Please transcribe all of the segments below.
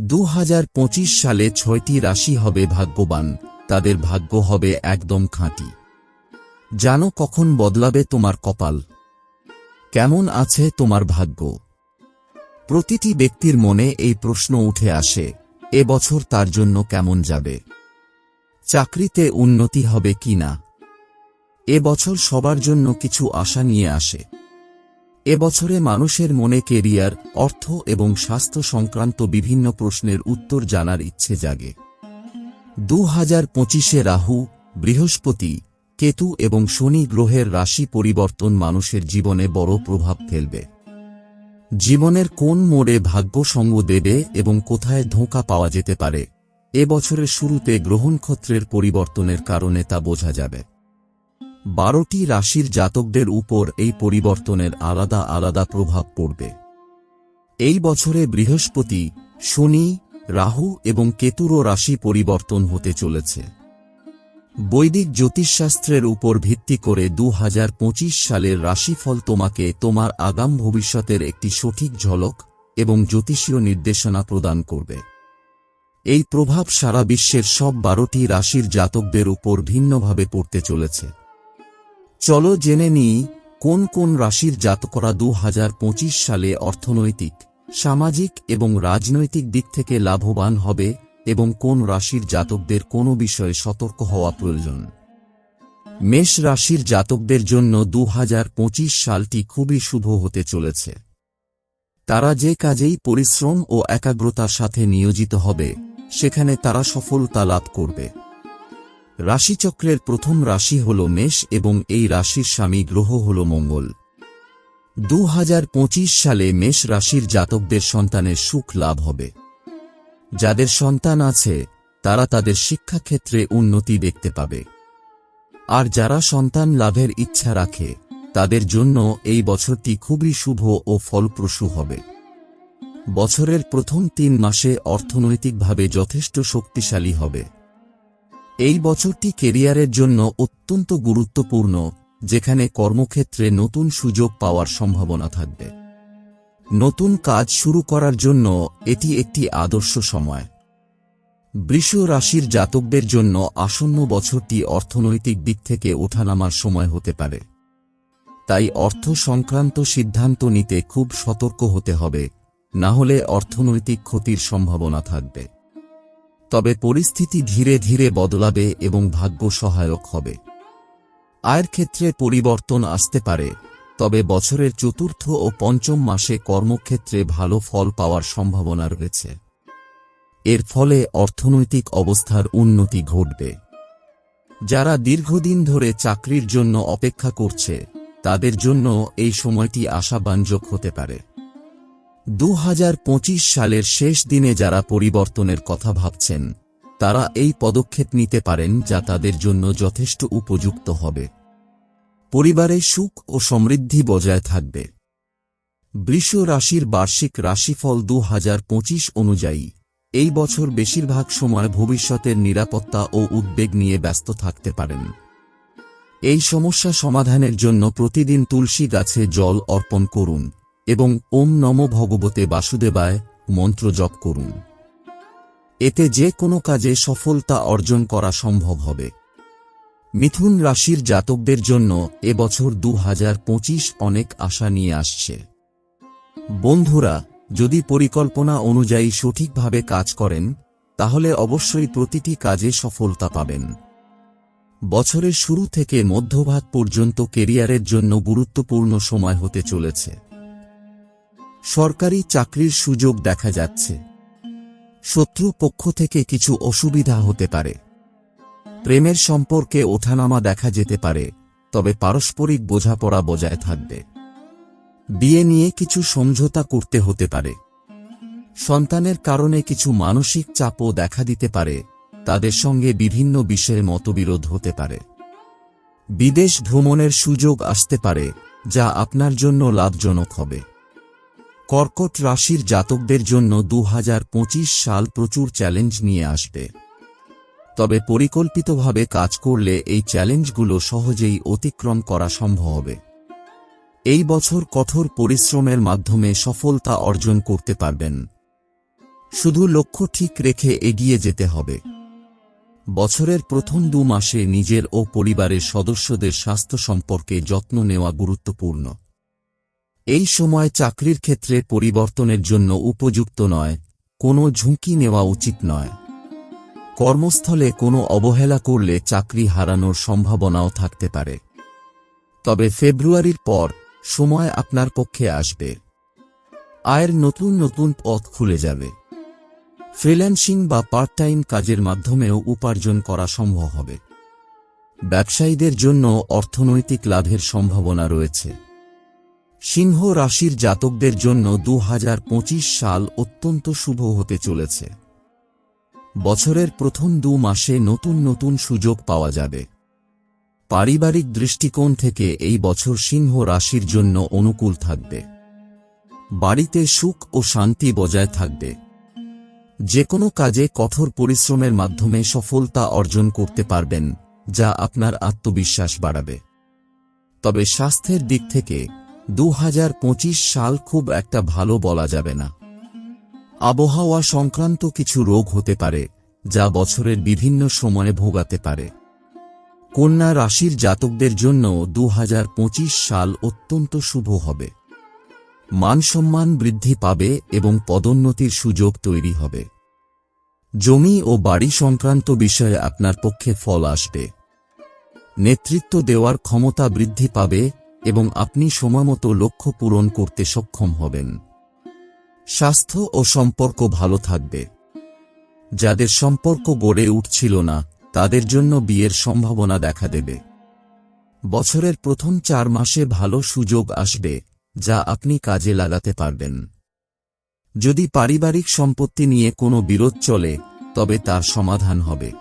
দু হাজার পঁচিশ সালে ছয়টি রাশি হবে ভাগ্যবান, তাদের ভাগ্য হবে একদম খাঁটি। জানো কখন বদলাবে তোমার কপাল? কেমন আছে তোমার ভাগ্য? প্রতিটি ব্যক্তির মনে এই প্রশ্ন উঠে আসে, এ বছর তার জন্য কেমন যাবে? চাকরিতে উন্নতি হবে কি না? এ বছর সবার জন্য কিছু আশা নিয়ে আসে। এ বছরে মানুষের মনে কেরিয়ার, অর্থ এবং স্বাস্থ্য সংক্রান্ত বিভিন্ন প্রশ্নের উত্তর জানার ইচ্ছে জাগে। দু হাজার পঁচিশে রাহু, বৃহস্পতি, কেতু এবং শনি গ্রহের রাশি পরিবর্তন মানুষের জীবনে বড় প্রভাব ফেলবে। জীবনের কোন মোড়ে ভাগ্য সঙ্গ দেবে এবং কোথায় ধোঁকা পাওয়া যেতে পারে, এ বছরের শুরুতে গ্রহণক্ষত্রের পরিবর্তনের কারণে তা বোঝা যাবে। বারোটি রাশির জাতকদের উপর এই পরিবর্তনের আলাদা আলাদা প্রভাব পড়বে। এই বছরে বৃহস্পতি, শনি, রাহু এবং কেতুরও রাশি পরিবর্তন হতে চলেছে। বৈদিক জ্যোতিষশাস্ত্রের উপর ভিত্তি করে দু হাজার পঁচিশ সালের রাশিফল তোমাকে তোমার আগাম ভবিষ্যতের একটি সঠিক ঝলক এবং জ্যোতিষীয় নির্দেশনা প্রদান করবে। এই প্রভাব সারা বিশ্বের সব বারোটি রাশির জাতকদের উপর ভিন্নভাবে পড়তে চলেছে। চলো জেনে নিই, কোন কোন রাশির জাতকরা দু হাজার পঁচিশ সালে অর্থনৈতিক, সামাজিক এবং রাজনৈতিক দিক থেকে লাভবান হবে এবং কোন রাশির জাতকদের কোনো বিষয়ে সতর্ক হওয়া প্রয়োজন? মেষ রাশির জাতকদের জন্য দু হাজার পঁচিশ সালটি খুবই শুভ হতে চলেছে। তারা যে কাজেই পরিশ্রম ও একাগ্রতার সাথে নিয়োজিত হবে, সেখানে তারা সফলতা লাভ করবে। রাশিচক্রের প্রথম রাশি হল মেষ এবং এই রাশির স্বামী গ্রহ হল মঙ্গল। দু হাজার পঁচিশ সালে মেষ রাশির জাতকদের সন্তানের সুখ লাভ হবে। যাদের সন্তান আছে, তারা তাদের শিক্ষাক্ষেত্রে উন্নতি দেখতে পাবে। আর যারা সন্তান লাভের ইচ্ছা রাখে, তাদের জন্য এই বছরটি খুবই শুভ ও ফলপ্রসূ হবে। বছরের প্রথম তিন মাসে অর্থনৈতিকভাবে যথেষ্ট শক্তিশালী হবে। এই বছরটি কেরিয়ারের জন্য অত্যন্ত গুরুত্বপূর্ণ, যেখানে কর্মক্ষেত্রে নতুন সুযোগ পাওয়ার সম্ভাবনা থাকবে। নতুন কাজ শুরু করার জন্য এটি একটি আদর্শ সময়। বৃষ রাশির জাতকদের জন্য আসন্ন বছরটি অর্থনৈতিক দিক থেকে ওঠানামার সময় হতে পারে। তাই অর্থ সংক্রান্ত সিদ্ধান্ত নিতে খুব সতর্ক হতে হবে, না হলে অর্থনৈতিক ক্ষতির সম্ভাবনা থাকবে। তবে পরিস্থিতি ধীরে ধীরে বদলাবে এবং ভাগ্য সহায়ক হবে। আয়ের ক্ষেত্রে পরিবর্তন আসতে পারে, তবে বছরের চতুর্থ ও পঞ্চম মাসে কর্মক্ষেত্রে ভালো ফল পাওয়ার সম্ভাবনা রয়েছে। এর ফলে অর্থনৈতিক অবস্থার উন্নতি ঘটবে। যারা দীর্ঘদিন ধরে চাকরির জন্য অপেক্ষা করছে, তাদের জন্য এই সময়টি আশাবাঞ্জক হতে পারে। দু হাজার পঁচিশ সালের শেষ দিনে যারা পরিবর্তনের কথা ভাবছেন, তারা এই পদক্ষেপ নিতে পারেন যা তাদের জন্য যথেষ্ট উপযুক্ত হবে। পরিবারে সুখ ও সমৃদ্ধি বজায় থাকবে। বৃষ রাশির বার্ষিক রাশিফল দু হাজার পঁচিশ অনুযায়ী, এই বছর বেশিরভাগ সময় ভবিষ্যতের নিরাপত্তা ও উদ্বেগ নিয়ে ব্যস্ত থাকতে পারেন। এই সমস্যা সমাধানের জন্য প্রতিদিন তুলসী গাছে জল অর্পণ করুন। এবং ওম নম ভগবতে বাসুদেবায় মন্ত্র জপ করুন। এতে যে কোনো কাজে সফলতা অর্জন করা সম্ভব হবে। মিথুন রাশির জাতকদের জন্য এবছর দু হাজার পঁচিশ অনেক আশা নিয়ে আসছে। বন্ধুরা, যদি পরিকল্পনা অনুযায়ী সঠিকভাবে কাজ করেন, তাহলে অবশ্যই প্রতিটি কাজে সফলতা পাবেন। বছরের শুরু থেকে মধ্যভাগ পর্যন্ত কেরিয়ারের জন্য গুরুত্বপূর্ণ সময় হতে চলেছে। সরকারি চাকরির সুযোগ দেখা যাচ্ছে। শত্রু পক্ষ থেকে কিছু অসুবিধা হতে পারে। প্রেমের সম্পর্কে ওঠানামা দেখা যেতে পারে, তবে পারস্পরিক বোঝাপড়া বজায় থাকবে। বিয়ে নিয়ে কিছু সমঝোতা করতে হতে পারে। সন্তানের কারণে কিছু মানসিক চাপও দেখা দিতে পারে, তাদের সঙ্গে বিভিন্ন বিষয়ে মতবিরোধ হতে পারে। বিদেশ ভ্রমণের সুযোগ আসতে পারে, যা আপনার জন্য লাভজনক হবে। কর্কট রাশির জাতকদের জন্য দু হাজার পঁচিশ সাল প্রচুর চ্যালেঞ্জ নিয়ে আসবে। তবে পরিকল্পিতভাবে কাজ করলে এই চ্যালেঞ্জগুলো সহজেই অতিক্রম করা সম্ভব হবে। এই বছর কঠোর পরিশ্রমের মাধ্যমে সফলতা অর্জন করতে পারবেন। শুধু লক্ষ্য ঠিক রেখে এগিয়ে যেতে হবে। বছরের প্রথম দু মাসে নিজের ও পরিবারের সদস্যদের স্বাস্থ্য সম্পর্কে যত্ন নেওয়া গুরুত্বপূর্ণ। এই সময় চাকরির ক্ষেত্রে পরিবর্তনের জন্য উপযুক্ত নয়, কোনো ঝুঁকি নেওয়া উচিত নয়। কর্মস্থলে কোনো অবহেলা করলে চাকরি হারানোর সম্ভাবনাও থাকতে পারে। তবে ফেব্রুয়ারির পর সময় আপনার পক্ষে আসবে। আয়ের নতুন নতুন পথ খুলে যাবে। ফ্রিল্যান্সিং বা পার্ট টাইম কাজের মাধ্যমেও উপার্জন করা সম্ভব হবে। ব্যবসায়ীদের জন্য অর্থনৈতিক লাভের সম্ভাবনা রয়েছে। সিংহ রাশির জাতকদের জন্য দু হাজার পঁচিশ সাল অত্যন্ত শুভ হতে চলেছে। বছরের প্রথম দু মাসে নতুন নতুন সুযোগ পাওয়া যাবে। পারিবারিক দৃষ্টিকোণ থেকে এই বছর সিংহ রাশির জন্য অনুকূল থাকবে। বাড়িতে সুখ ও শান্তি বজায় থাকবে। যে কোনো কাজে কঠোর পরিশ্রমের মাধ্যমে সফলতা অর্জন করতে পারবেন, যা আপনার আত্মবিশ্বাস বাড়াবে। তবে স্বাস্থ্যের দিক থেকে দু হাজার পঁচিশ সাল খুব একটা ভালো বলা যাবে না। আবহাওয়া সংক্রান্ত কিছু রোগ হতে পারে, যা বছরের বিভিন্ন সময়ে ভোগাতে পারে। কন্যা রাশির জাতকদের জন্য দু হাজার পঁচিশ সাল অত্যন্ত শুভ হবে। মানসম্মান বৃদ্ধি পাবে এবং পদোন্নতির সুযোগ তৈরি হবে। জমি ও বাড়ি সংক্রান্ত বিষয়ে আপনার পক্ষে ফল আসবে। নেতৃত্ব দেওয়ার ক্ষমতা বৃদ্ধি পাবে এবং আপনি সময়মতো লক্ষ্য পূরণ করতে সক্ষম হবেন। স্বাস্থ্য ও সম্পর্ক ভালো থাকবে। যাদের সম্পর্ক গড়ে উঠছিল না, তাদের জন্য বিয়ের সম্ভাবনা দেখা দেবে। বছরের প্রথম চার মাসে ভালো সুযোগ আসবে, যা আপনি কাজে লাগাতে পারবেন। যদি পারিবারিক সম্পত্তি নিয়ে কোনো বিরোধ চলে, তবে তার সমাধান হবে।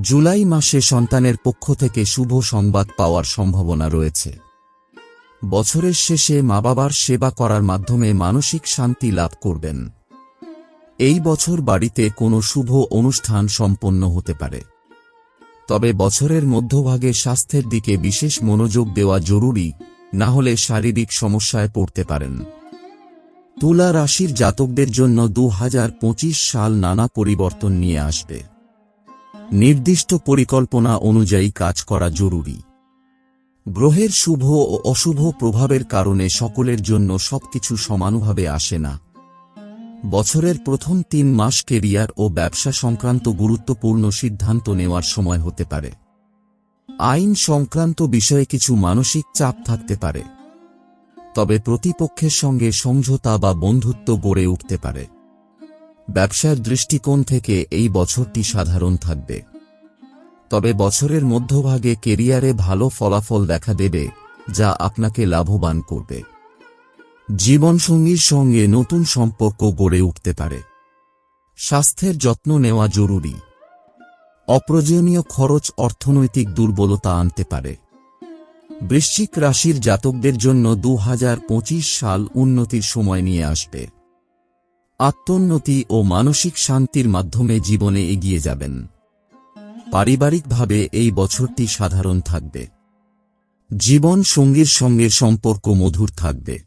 জুলাই মাসে সন্তানের পক্ষ থেকে শুভ সংবাদ পাওয়ার সম্ভাবনা রয়েছে। বছরের শেষে মা বাবার সেবা করার মাধ্যমে মানসিক শান্তি লাভ করবেন। এই বছর বাড়িতে কোনো শুভ অনুষ্ঠান সম্পন্ন হতে পারে। তবে বছরের মধ্যভাগে স্বাস্থ্যের দিকে বিশেষ মনোযোগ দেওয়া জরুরি, না হলে শারীরিক সমস্যায় পড়তে পারেন। তুলা রাশির জাতকদের জন্য দু হাজার পঁচিশ সাল নানা পরিবর্তন নিয়ে আসবে। নির্দিষ্ট পরিকল্পনা অনুযায়ী কাজ করা জরুরি। গ্রহের শুভ ও অশুভ প্রভাবের কারণে সকলের জন্য সবকিছু সমানভাবে আসে না। বছরের প্রথম তিন মাস কেরিয়ার ও ব্যবসা সংক্রান্ত গুরুত্বপূর্ণ সিদ্ধান্ত নেওয়ার সময় হতে পারে। আইন সংক্রান্ত বিষয়ে কিছু মানসিক চাপ থাকতে পারে। তবে প্রতিপক্ষের সঙ্গে সমঝোতা বা বন্ধুত্ব গড়ে উঠতে পারে। ব্যবসার দৃষ্টিকোণ থেকে এই বছরটি সাধারণ থাকবে। তবে বছরের মধ্যভাগে কেরিয়ারে ভালো ফলাফল দেখা দেবে, যা আপনাকে লাভবান করবে। জীবনসঙ্গীর সঙ্গে নতুন সম্পর্ক গড়ে উঠতে পারে। স্বাস্থ্যের যত্ন নেওয়া জরুরি। অপ্রয়োজনীয় খরচ অর্থনৈতিক দুর্বলতা আনতে পারে। বৃশ্চিক রাশির জাতকদের জন্য দু হাজার পঁচিশ সাল উন্নতির সময় নিয়ে আসবে। আত্মোন্নতি ও মানসিক শান্তির মাধ্যমে জীবনে এগিয়ে যাবেন। পারিবারিকভাবে এই বছরটি সাধারণ থাকবে। জীবন সঙ্গীর সঙ্গে সম্পর্ক মধুর থাকবে।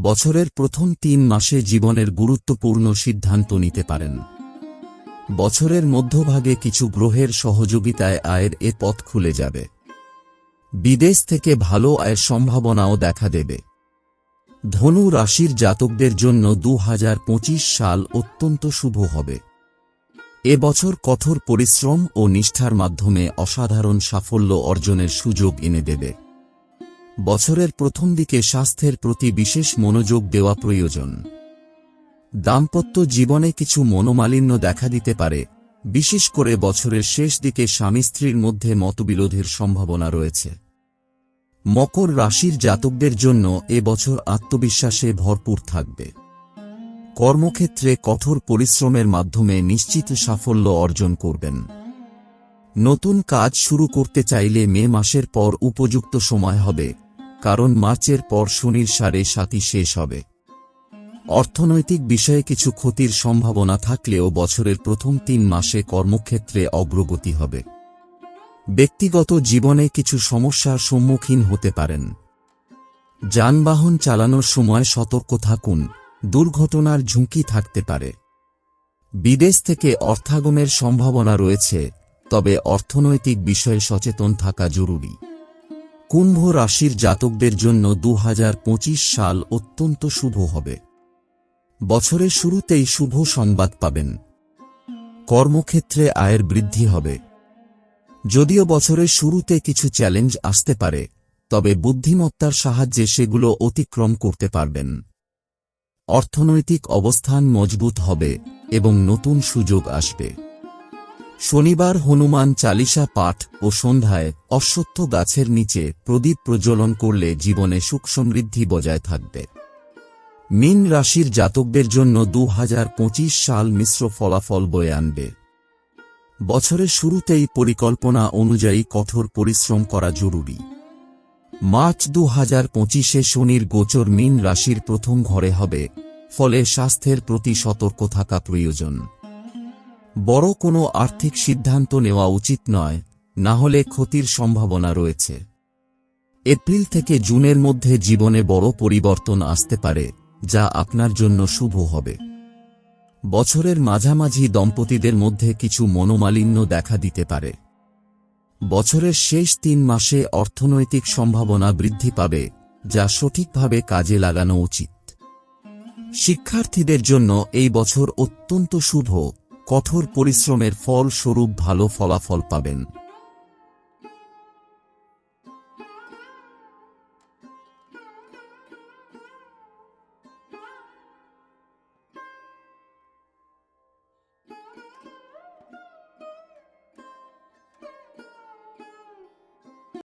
বছরের প্রথম তিন মাসে জীবনের গুরুত্বপূর্ণ সিদ্ধান্ত নিতে পারেন। বছরের মধ্যভাগে কিছু গ্রহের সহযোগিতায় আয়ের এ পথ খুলে যাবে। বিদেশ থেকে ভালো আয়ের সম্ভাবনাও দেখা দেবে। ধনু রাশির জাতকদের জন্য দু হাজার পঁচিশ সাল অত্যন্ত শুভ হবে। এ বছর কঠোর পরিশ্রম ও নিষ্ঠার মাধ্যমে অসাধারণ সাফল্য অর্জনের সুযোগ এনে দেবে। বছরের প্রথম দিকে স্বাস্থ্যের প্রতি বিশেষ মনোযোগ দেওয়া প্রয়োজন। দাম্পত্য জীবনে কিছু মনোমালিন্য দেখা দিতে পারে, বিশেষ করে বছরের শেষ দিকে স্বামী স্ত্রীর মধ্যে মতবিরোধের সম্ভাবনা রয়েছে। মকর রাশির জাতকদের জন্য এ বছর আত্মবিশ্বাসে ভরপুর থাকবে। কর্মক্ষেত্রে কঠোর পরিশ্রমের মাধ্যমে নিশ্চিত সাফল্য অর্জন করবেন। নতুন কাজ শুরু করতে চাইলে মে মাসের পর উপযুক্ত সময় হবে, কারণ মার্চের পর শনির সাড়ে সাতই শেষ হবে। অর্থনৈতিক বিষয়ে কিছু ক্ষতির সম্ভাবনা থাকলেও বছরের প্রথম তিন মাসে কর্মক্ষেত্রে অগ্রগতি হবে। ব্যক্তিগত জীবনে কিছু সমস্যার সম্মুখীন হতে পারেন। যানবাহন চালানোর সময় সতর্ক থাকুন। দুর্ঘটনার ঝুঁকি থাকতে পারে। বিদেশ থেকে অর্থাগমের সম্ভাবনা রয়েছে, তবে অর্থনৈতিক বিষয়ে সচেতন থাকা জরুরি। কুম্ভ রাশির জাতকদের জন্য দু হাজার পঁচিশ সাল অত্যন্ত শুভ হবে। বছরের শুরুতেই শুভ সংবাদ পাবেন। কর্মক্ষেত্রে আয়ের বৃদ্ধি হবে। যদিও বছরের শুরুতে কিছু চ্যালেঞ্জ আসতে পারে, তবে বুদ্ধিমত্তার সাহায্যে সেগুলো অতিক্রম করতে পারবেন। অর্থনৈতিক অবস্থান মজবুত হবে এবং নতুন সুযোগ আসবে। শনিবার হনুমান চালিসা পাঠ ও সন্ধ্যায় অশ্বত্থ গাছের নিচে প্রদীপ প্রজ্বলন করলে জীবনে সুখ সমৃদ্ধি বজায় থাকবে। মিন রাশির জাতকদের জন্য দু হাজার পঁচিশ সাল মিশ্র ফলাফল বয়ে আনবে। বছরের শুরুতেই পরিকল্পনা অনুযায়ী কঠোর পরিশ্রম করা জরুরি। মার্চ দু হাজার পঁচিশে শনির গোচর মিন রাশির প্রথম ঘরে হবে, ফলে স্বাস্থ্যের প্রতি সতর্ক থাকা প্রয়োজন। বড় কোনো আর্থিক সিদ্ধান্ত নেওয়া উচিত নয়, না হলে ক্ষতির সম্ভাবনা রয়েছে। এপ্রিল থেকে জুনের মধ্যে জীবনে বড় পরিবর্তন আসতে পারে, যা আপনার জন্য শুভ হবে। বছরের মাঝামাঝি দম্পতিদের মধ্যে কিছু মনোমালিন্য দেখা দিতে পারে। বছরের শেষ তিন মাসে অর্থনৈতিক সম্ভাবনা বৃদ্ধি পাবে, যা সঠিকভাবে কাজে লাগানো উচিত। শিক্ষার্থীদের জন্য এই বছর অত্যন্ত শুভ, কঠোর পরিশ্রমের ফল স্বরূপ ভালো ফলাফল পাবেন।